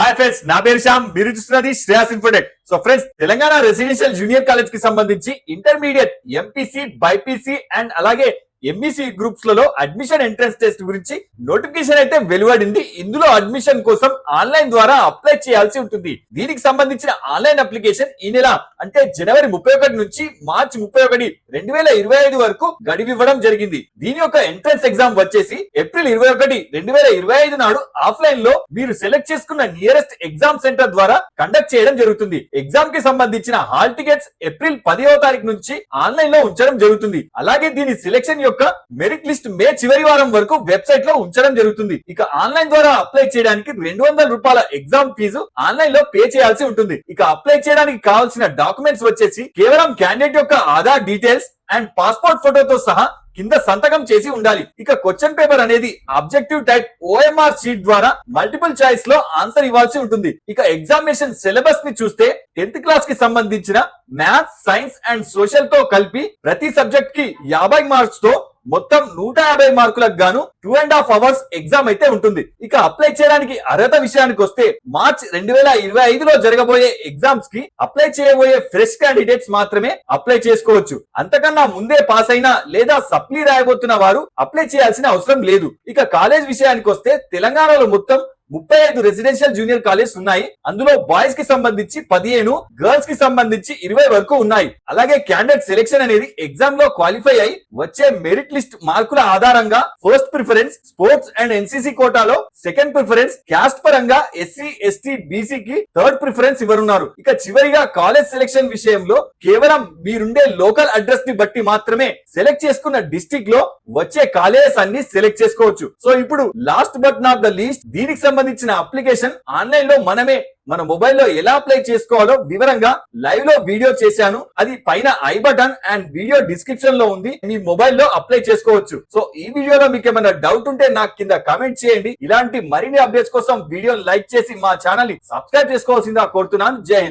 Hi friends నా పేరు శ్యామ్. మీరు చూస్తున్నది Shreyas infotech so friends Telangana residential junior కాలేజ్కి సంబంధించి ఇంటర్మీడియట్ ఎంపీసీ బైపీసీ అండ్ అలాగే ఎంబీసీ గ్రూప్స్లలో అడ్మిషన్ ఎంట్రన్స్ టెస్ట్ గురించి నోటిఫికేషన్ అయితే వెలువడింది. ఇందులో అడ్మిషన్ కోసం ఆన్లైన్ ద్వారా అప్లై చేయాల్సి ఉంటుంది. దీనికి సంబంధించిన ఆన్లైన్ అప్లికేషన్ ఈ నెల అంటే జనవరి ముప్పై ఒకటి నుంచి మార్చి ముప్పై ఒకటి రెండు వేల ఇరవై ఐదు వరకు గడివివ్వడం ఇవ్వడం జరిగింది. దీని యొక్క ఎంట్రన్స్ ఎగ్జామ్ వచ్చేసి ఏప్రిల్ ఇరవై ఒకటి రెండు వేల ఇరవై ఐదు నాడు ఆఫ్లైన్లో మీరు సెలెక్ట్ చేసుకున్న నియరెస్ట్ ఎగ్జామ్ సెంటర్ ద్వారా కండక్ట్ చేయడం జరుగుతుంది. ఎగ్జామ్కి సంబంధించిన హాల్ టికెట్స్ ఏప్రిల్ పదిహవ తారీఖు నుంచి ఆన్లైన్లో ఉంచడం జరుగుతుంది. అలాగే దీని సెలెక్షన్ యొక్క మెరిట్ లిస్ట్ మే చివరి వారం వరకు వెబ్సైట్లో ఉంచడం జరుగుతుంది. ఇక ఆన్లైన్ ద్వారా అప్లై చేయడానికి రెండు వందల రూపాయల ఎగ్జామ్ ఫీజు ఆన్లైన్లో పే చేయాల్సి ఉంటుంది. ఇక అప్లై చేయడానికి కావాల్సిన డాక్యుమెంట్స్ వచ్చేసి కేవలం క్యాండిడేట్ యొక్క ఆధార్ డీటెయిల్స్ అండ్ పాస్పోర్ట్ ఫోటోతో సహా కింద సంతకం చేసి ఉండాలి. ఇక క్వశ్చన్ పేపర్ అనేది అబ్జెక్టివ్ టైప్ ఓఎంఆర్ షీట్ ద్వారా మల్టిపుల్ చాయిస్లో ఆన్సర్ ఇవ్వాల్సి ఉంటుంది. ఇక ఎగ్జామినేషన్ సిలబస్ని చూస్తే టెన్త్ క్లాస్కి సంబంధించిన మ్యాథ్స్ సైన్స్ అండ్ సోషల్తో కలిపి ప్రతి సబ్జెక్ట్కి యాభై మార్క్స్తో మొత్తం నూట యాభై మార్కులకు గాను two and half hours exam అయితే ఉంటుంది. ఇక అప్లై చేయడానికి అర్హత విషయానికి వస్తే మార్చ్ రెండు వేల ఇరవై ఐదులో జరగబోయే ఎగ్జామ్స్కి అప్లై చేయబోయే ఫ్రెష్ క్యాండిడేట్స్ మాత్రమే అప్లై చేసుకోవచ్చు. అంతకన్నా ముందే పాస్ అయినా లేదా సప్లీ రాయబోతున్న వారు అప్లై చేయాల్సిన అవసరం లేదు. ఇక కాలేజ్ విషయానికి వస్తే తెలంగాణలో మొత్తం ముప్పై ఐదు రెసిడెన్షియల్ జూనియర్ కాలేజ్ ఉన్నాయి. అందులో బాయ్స్కి సంబంధించి పదిహేను గర్ల్స్కి సంబంధించి ఇరవై వరకు ఉన్నాయి. అలాగే క్యాండిడేట్ సెలెక్షన్ అనేది ఎగ్జామ్లో క్వాలిఫై అయి వచ్చే మెరిట్ లిస్ట్ మార్కుల ఆధారంగా first preference sports and NCC కోటాలో సెకండ్ ప్రిఫరెన్స్ క్యాస్ట్ పరంగా ఎస్సీ ఎస్టీ బీసీ కి థర్డ్ ప్రిఫరెన్స్ ఇవ్వనున్నారు. ఇక చివరిగా కాలేజ్ సెలెక్షన్ విషయంలో కేవలం మీరుండే లోకల్ అడ్రస్ని బట్టి మాత్రమే సెలెక్ట్ చేసుకున్న డిస్టిక్లో వచ్చే కాలేజెస్ అన్ని సెలెక్ట్ చేసుకోవచ్చు. సో ఇప్పుడు last but not the least దీనికి సంబంధించిన అప్లికేషన్ ఆన్లైన్లో మనమే మన మొబైల్లో ఎలా అప్లై చేసుకోవాలో వివరంగా లైవ్లో వీడియో చేశాను. అది పైన ఐ బటన్ అండ్ వీడియో డిస్క్రిప్షన్లో ఉంది. మీ మొబైల్లో అప్లై చేసుకోవచ్చు. సో ఈ వీడియోలో మీకు ఏమైనా డౌట్ ఉంటే నాకు కింద కామెంట్ చేయండి. ఇలాంటి మరిన్ని అప్డేట్స్ కోసం వీడియో లైక్ చేసి మా ఛానల్ని సబ్స్క్రైబ్ చేసుకోవాల్సిందిగా కోరుతున్నాను. జై హింద్.